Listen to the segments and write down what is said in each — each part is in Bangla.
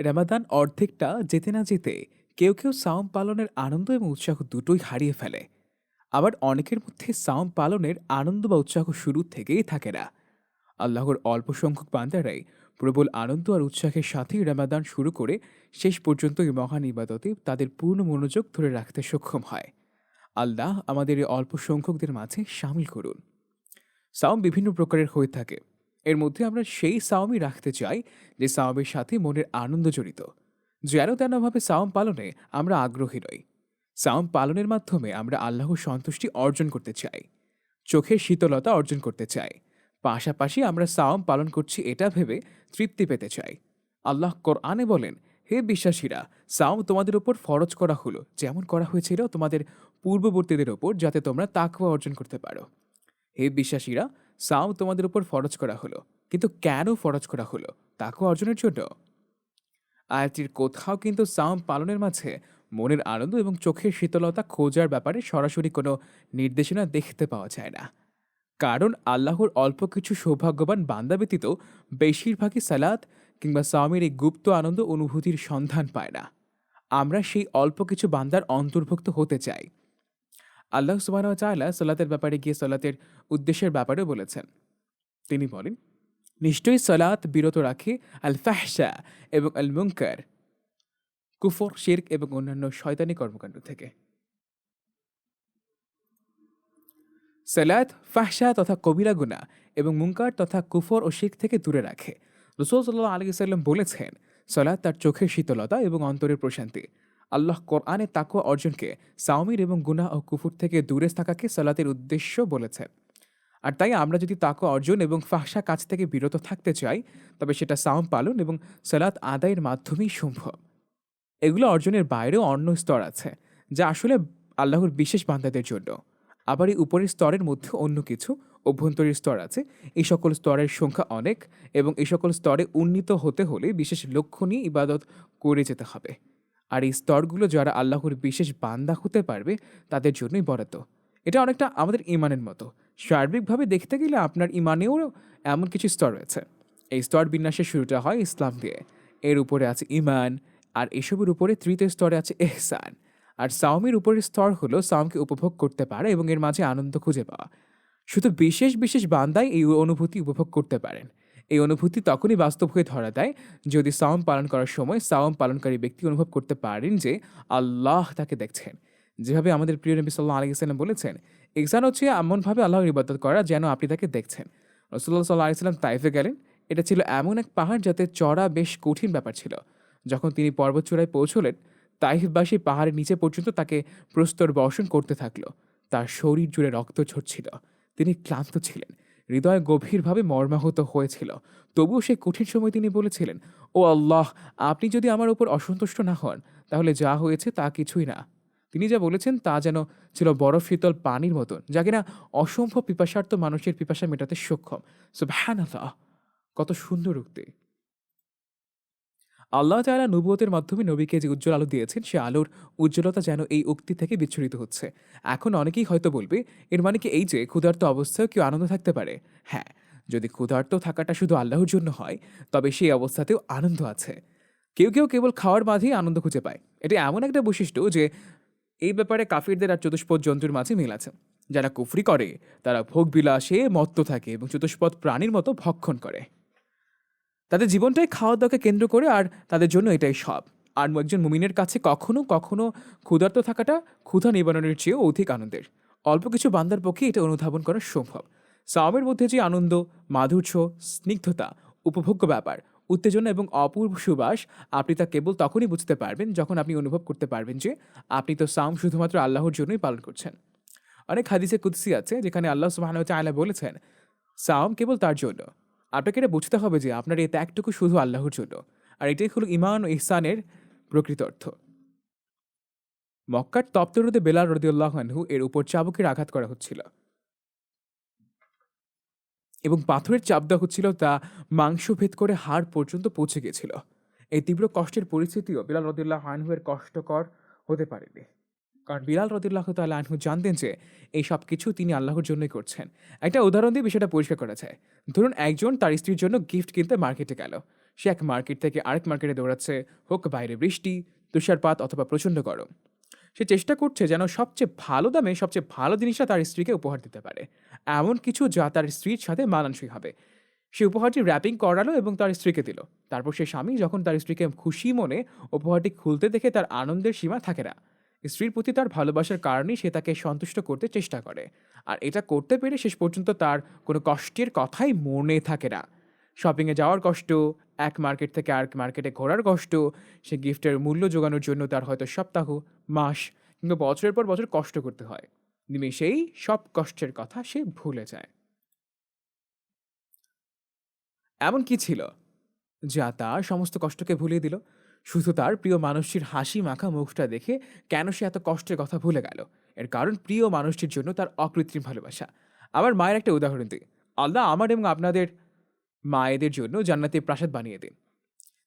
রামাদান অর্ধেকটা যেতে না যেতে কেউ কেউ সাওম পালনের আনন্দ এবং উৎসাহ দুটোই হারিয়ে ফেলে। আবার অনেকের মধ্যে সাওম পালনের আনন্দ বা উৎসাহ শুরু থেকেই থাকে না। আল্লাহর অল্প সংখ্যক বান্দারাই প্রবল আনন্দ আর উৎসাহের সাথেই রামাদান শুরু করে শেষ পর্যন্ত এই মহান ইবাদতে তাদের পূর্ণ মনোযোগ ধরে রাখতে সক্ষম হয়। আল্লাহ আমাদের এই অল্প সংখ্যকদের মাঝে সামিল করুন। সাওম বিভিন্ন প্রকারের হয়ে থাকে। এর মধ্যে আমরা সেই সাওমি রাখতে চাই যে সাওমের সাথে মনের আনন্দ জড়িত। যেন তেনভাবে সাওম পালনে আমরা আগ্রহী নই। সাওম পালনের মাধ্যমে আমরা আল্লাহর সন্তুষ্টি অর্জন করতে চাই। চোখের শীতলতা অর্জন করতে চাই। পাশাপাশি আমরা সাওম পালন করছি এটা ভেবে তৃপ্তি পেতে চাই। আল্লাহ কোরআনে বলেন, হে বিশ্বাসীরা, সাওম তোমাদের উপর ফরজ করা হলো। যেমন করা হয়েছিল তোমাদের পূর্ববর্তীদের ওপর যাতে তোমরা তাকওয়া অর্জন করতে পারো। হে বিশ্বাসীরা সাও তোমাদের উপর ফরজ করা হলো। কিন্তু কেন ফরজ করা হলো? তাকে অর্জনের জন্য। আয়াতটির কোথাও কিন্তু সাম পালনের মাঝে মনের আনন্দ এবং চোখের শীতলতা খোঁজার ব্যাপারে সরাসরি কোনো নির্দেশনা দেখতে পাওয়া যায় না। কারণ আল্লাহর অল্প কিছু সৌভাগ্যবান বান্দা ব্যতীত বেশিরভাগই সালাদ কিংবা সাওমের এই গুপ্ত আনন্দ অনুভূতির সন্ধান পায় না। আমরা সেই অল্প কিছু বান্দার অন্তর্ভুক্ত হতে চাই। আল্লাহ সুবাহ চাইলা সলাতের ব্যাপারে গিয়ে সলাতের উদ্দেশ্যের ব্যাপারেও বলেছেন। তিনি বলেন, নিশ্চয়ই সলাত বিরত রাখে আল ফাহসা এবং আল মুঙ্কার কুফর, শির্ক এবং অন্যান্য শয়তানি কর্মকাণ্ড থেকে। সালাত ফাহসা তথা কবিরা গুনা এবং মুঙ্কার তথা কুফর ও শিখ থেকে দূরে রাখে। রসুল সাল্লাহ আলী সাল্লাম বলেছেন সলাৎ তার চোখের শীতলতা এবং অন্তরের প্রশান্তি। আল্লাহ কোরআনে তাকুয়া অর্জনকে সাওমির এবং গুনাহ ও কুফুর থেকে দূরে থাকাকে সালাতের উদ্দেশ্য বলেছেন। আর তাই আমরা যদি তাকুয়া অর্জন এবং ফাহসা কাজ থেকে বিরত থাকতে চাই, তবে সেটা সাওম পালন এবং সালাত আদায়ের মাধ্যমেই সম্ভব। এগুলো অর্জনের বাইরেও অন্য স্তর আছে, যা আসলে আল্লাহর বিশেষ বান্দাদের জন্য। আবার এই উপরের স্তরের মধ্যে অন্য কিছু, অভ্যন্তরীণ স্তর আছে। এই সকল স্তরের সংখ্যা অনেক এবং এই সকল স্তরে উন্নীত হতে হলে বিশেষ লক্ষ্য নিয়ে ইবাদত করে যেতে হবে। আর এই স্তরগুলো যারা আল্লাহর বিশেষ বান্দা হতে পারবে, তাদের জন্যই বরাদ্দ। এটা অনেকটা আমাদের ইমানের মতো। সার্বিকভাবে দেখতে গেলে আপনার ইমানেও এমন কিছু স্তর রয়েছে। এই স্তর বিন্যাসের শুরুটা হয় ইসলাম দিয়ে। এর উপরে আছে ইমান আর এসবের উপরে তৃতীয় স্তরে আছে এহসান। আর সাওমের উপরের স্তর হলো সাওমকে উপভোগ করতে পারে এবং এর মাঝে আনন্দ খুঁজে পাওয়া। শুধু বিশেষ বিশেষ বান্দাই এই অনুভূতি উপভোগ করতে পারেন। এই অনুভূতি তখনই বাস্তব হয়ে ধরা দেয় যদি সাওম পালন করার সময় সাওম পালনকারী ব্যক্তি অনুভব করতে পারেন যে আল্লাহ তাকে দেখছেন। যেভাবে আমাদের প্রিয় নবী সাল্লাহ আলী সাল্লাম বলেছেন এক্সান হচ্ছে এমনভাবে আল্লাহর ইবাদত করা যেন আপনি তাকে দেখছেন। রসুল্লাহ সাল্লাহ আলিয়াল্লাম তাইফে গেলেন। এটা ছিল এমন এক পাহাড় যাতে চড়া বেশ কঠিন ব্যাপার ছিল। যখন তিনি পর্বত চূড়ায় পৌঁছলেন, তাইফবাসী পাহাড়ের নিচে পর্যন্ত তাকে প্রস্তর বর্ষণ করতে থাকল। তার শরীর জুড়ে রক্ত ঝরছিল। তিনি ক্লান্ত ছিলেন। হৃদয় গভীরভাবে মর্মাহত হয়েছিল। তবুও সেই কঠিন সময় তিনি বলেছিলেন, ও আল্লাহ, আপনি যদি আমার উপর অসন্তুষ্ট না হন, তাহলে যা হয়েছে তা কিছুই না। তিনি যা বলেছেন তা যেন ছিল বরফ শীতল পানির মতন, যা কিনা অসম্ভব পিপাসার্থ মানুষের পিপাসা মেটাতে সক্ষম। সো ভ্যান কত সুন্দর উক্তি। আল্লাহ তাআলা নবুয়তের মাধ্যমে নবীকে যে উজ্জ্বল আলো দিয়েছেন, সে আলোর উজ্জ্বলতা যেন এই উক্তি থেকে বিচ্ছুরিত হচ্ছে। এখন অনেকেই হয়তো বলবে, এর মানে কি এই যে ক্ষুধার্ত অবস্থায় কেউ আনন্দ থাকতে পারে? হ্যাঁ যদি ক্ষুধার্ত থাকাটা শুধু আল্লাহর জন্য হয়, তবে সেই অবস্থাতেও আনন্দ আছে। কেউ কেউ কেবল খাওয়ার মাঝেই আনন্দ খুঁজে পায়। এটি এমন একটা বৈশিষ্ট্য যে এই ব্যাপারে কাফিরদের আর চতুষ্পদ জন্তুর মাঝে মিল আছে। যারা কুফরি করে, তারা ভোগ বিলাসে মত্ত থাকে এবং চতুষ্পদ প্রাণীর মতো ভক্ষণ করে। তাদের জীবনটাই খাওয়া দাওয়াকে কেন্দ্র করে আর তাদের জন্য এটাই সব। আর একজন মুমিনের কাছে কখনো কখনো ক্ষুধার্ত থাকাটা ক্ষুধা নিবারণের চেয়েও অধিক আনন্দের। অল্প কিছু বান্দার পক্ষে এটা অনুধাবন করা সম্ভব। সাওমের মধ্যে যে আনন্দ, মাধুর্য, স্নিগ্ধতা, উপভোগ্য ব্যাপার, উত্তেজনা এবং অপূর্ব সুবাস আপনি তা কেবল তখনই বুঝতে পারবেন যখন আপনি অনুভব করতে পারবেন যে আপনি তো সাম শুধুমাত্র আল্লাহর জন্যই পালন করছেন। অনেক হাদিসে কুৎসি আছে যেখানে আল্লাহ সুবাহ বলেছেন সাম কেবল তার জন্য। আপনাকে এটা বুঝতে হবে যে আপনার এই ত্যাগটুকু শুধু আল্লাহর জন্য। আর এটাই হলো ইমান ও ইহসানের প্রকৃত অর্থ। মক্কার তপ্তরুদে বেলাল রদিউল্লাহ আনহু এর উপর চাবুকের আঘাত করা হচ্ছিল। এবং পাথরের চাপ দেওয়া হচ্ছিল তা মাংস ভেদ করে হাড় পর্যন্ত পৌঁছে গিয়েছিল। এই তীব্র কষ্টের পরিস্থিতিও বিলাল রদুল্লাহ আনহুয়ের কষ্টকর হতে পারেনি। কারণ বিলাল রদুল্লাহ তাল্লাহ আনহু জানতেন যে এই সব কিছু তিনি আল্লাহর জন্যই করছেন। একটা উদাহরণ দিয়ে বিষয়টা পরিষ্কার করা যায়। ধরুন একজন তার স্ত্রীর জন্য গিফট কিনতে মার্কেটে গেল। সে এক মার্কেট থেকে আরেক মার্কেটে দৌড়াচ্ছে হোক বাইরে বৃষ্টি তুষারপাত অথবা প্রচণ্ড গরম। সে চেষ্টা করছে যেন সবচেয়ে ভালো দামে সবচেয়ে ভালো জিনিসটা তার স্ত্রীকে উপহার দিতে পারে। এমন কিছু যা তার স্ত্রীর সাথে মানানসই হবে। সে উপহারটি র্যাপিং করালো এবং তার স্ত্রীকে দিল। তারপর সে স্বামী যখন তার স্ত্রীকে খুশি মনে উপহারটি খুলতে দেখে তার আনন্দের সীমা থাকে না। স্ত্রীর প্রতি তার ভালোবাসার কারণেই সে তাকে সন্তুষ্ট করতে চেষ্টা করে। আর এটা করতে পেরে শেষ পর্যন্ত তার কোনো কষ্টের কথাই মনে থাকে না। শপিংয়ে যাওয়ার কষ্ট, এক মার্কেট থেকে আরেক মার্কেটে ঘোরার কষ্ট, সে গিফটের মূল্য যোগানোর জন্য তার হয়তো সপ্তাহ, মাস কিংবা বছরের পর বছর কষ্ট করতে হয়। নিমেষেই সব কষ্টের কথা সে ভুলে যায়। এমন কি ছিল? যা তার সমস্ত কষ্টকে ভুলিয়ে দিল। শুধু তার প্রিয় মানুষটির হাসি মাখা মুখটা দেখে কেন সে এত কষ্টের কথা ভুলে গেল? এর কারণ প্রিয় মানুষটির জন্য তার অকৃত্রিম ভালোবাসা। আমার মায়ের একটা উদাহরণ দিই। আল্লাহ আমার এবং আপনাদের মায়েদের জন্য জান্নাতে প্রাসাদ বানিয়ে দিন।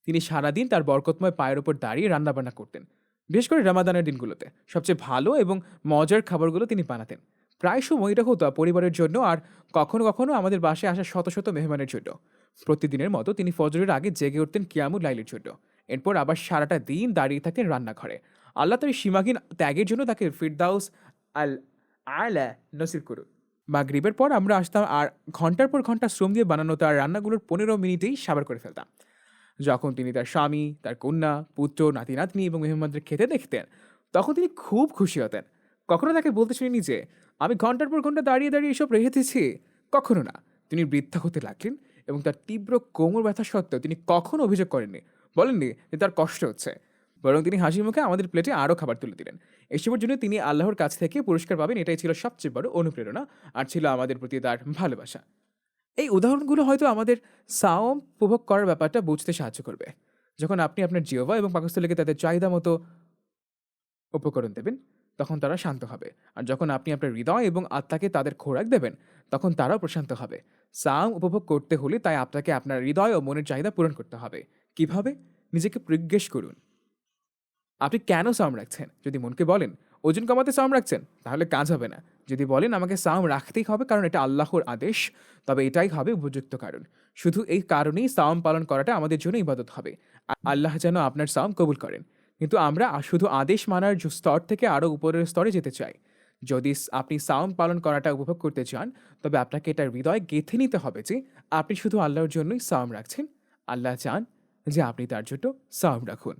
তিনি সারাদিন তার বরকতময় পায়ের ওপর দাঁড়িয়ে রান্নাবান্না করতেন। বিশেষ করে রামাদানের দিনগুলোতে সবচেয়ে ভালো এবং মজার খাবারগুলো তিনি বানাতেন। প্রায় সময় এটা হতো পরিবারের জন্য আর কখনো কখনো আমাদের বাসায় আসা শত শত মেহমানের জন্য। প্রতিদিনের মতো তিনি ফজরের আগে জেগে উঠতেন কিয়ামুল লাইলের জন্য। এরপর আবার সারাটা দিন দাঁড়িয়ে থাকতেন রান্নাঘরে। আল্লাহ তার সীমাহীন ত্যাগের জন্য তাকে ফিরদাউস আল আলা নসির করুন। মাগরিবের পর আমরা আসতাম আর ঘণ্টার পর ঘণ্টা শ্রম দিয়ে বানানো তার রান্নাগুলোর পনেরো মিনিটেই সাবার করে ফেলতাম। যখন তিনি তার স্বামী, তার কন্যা, পুত্র নাতি নাতনি এবং মেহমানদের খেতে দেখতেন, তখন তিনি খুব খুশি হতেন। কখনো তাকে বলতে শুনিনি যে, আমি ঘণ্টার পর ঘণ্টা দাঁড়িয়ে দাঁড়িয়ে এসব রেখে কখনো না। তিনি বৃদ্ধা হতে লাগলেন এবং তার তীব্র কোমর ব্যথা সত্ত্বেও তিনি কখনো অভিযোগ করেননি। বলেননি যে তার কষ্ট হচ্ছে। বরং তিনি হাসি মুখে আমাদের প্লেটে আরও খাবার তুলে দিলেন। এসবের জন্য তিনি আল্লাহর কাছ থেকে পুরস্কার পাবেন, এটাই ছিল সবচেয়ে বড় অনুপ্রেরণা আর ছিল আমাদের প্রতি তার ভালোবাসা। এই উদাহরণগুলো হয়তো আমাদের সাওম উপভোগ করার ব্যাপারটা বুঝতে সাহায্য করবে। যখন আপনি আপনার জিওভা এবং পাকস্থলীকে তাদের চাহিদা মতো উপকরণ দেবেন, তখন তারা শান্ত হবে। আর যখন আপনি আপনার হৃদয় এবং আত্মাকে তাদের খোরাক দেবেন, তখন তারাও প্রশান্ত হবে। সাম উপভোগ করতে হলে তাই আপনাকে আপনার হৃদয় ও মনের চাহিদা পূরণ করতে হবে। কীভাবে? নিজেকে জিজ্ঞেস করুন। আপনি কেন সাম রাখছেন? যদি মনকে বলেন, ওজন কমাতে সাম রাখছেন, তাহলে কাজ হবে না। যদি বলেন, আমাকে সাম রাখতেই হবে, কারণ এটা আল্লাহর আদেশ, তবে এটাই হবে উপযুক্ত কারণ। শুধু এই কারণেই সাম পালন করাটা আমাদের জন্য ইবাদত হবে। আল্লাহ যেন আপনার সাম কবুল করেন। কিন্তু আমরা শুধু আদেশ মানার স্তর থেকে আরও উপরের স্তরে যেতে চাই। যদি আপনি সাউম পালন করাটা উপভোগ করতে চান, তবে আপনাকে এটার হৃদয় গেঁথে নিতে হবে যে, আপনি শুধু আল্লাহর জন্যই সাউম রাখছেন। আল্লাহ চান যে আপনি তার জন্য সাউন্ড রাখুন।